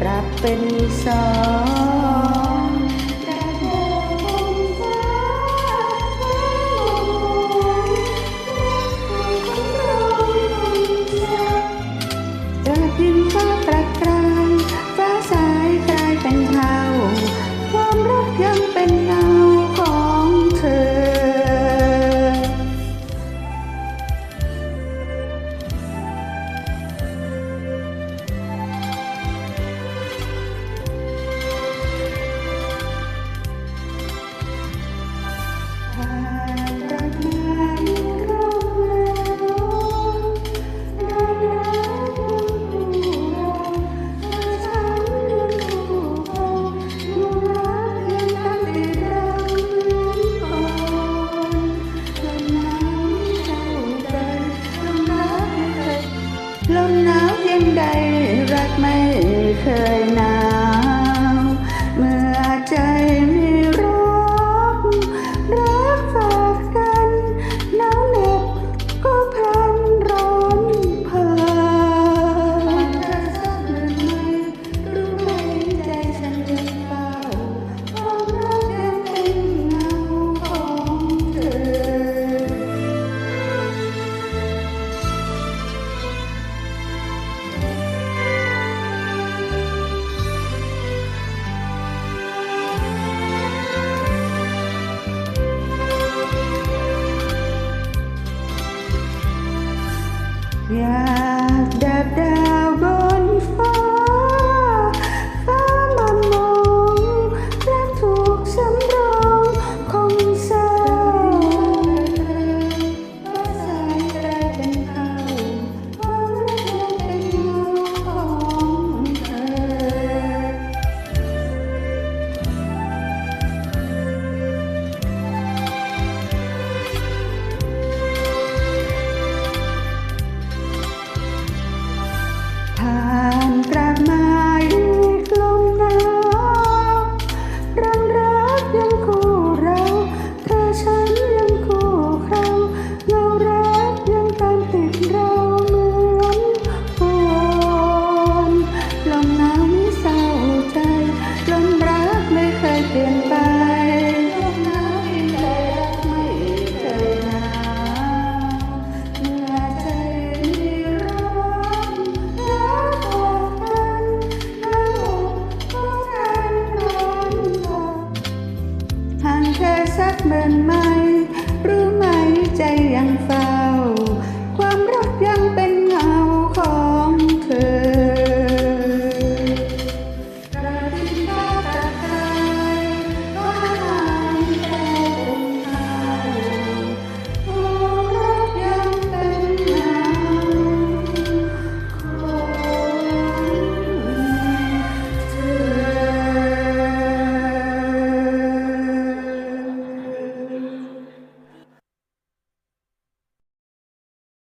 ปรับเป็นสอง ได้รักไม่เคยนะ Yeah. สักเมื่อไหมรู้ไหมใจยังฝัน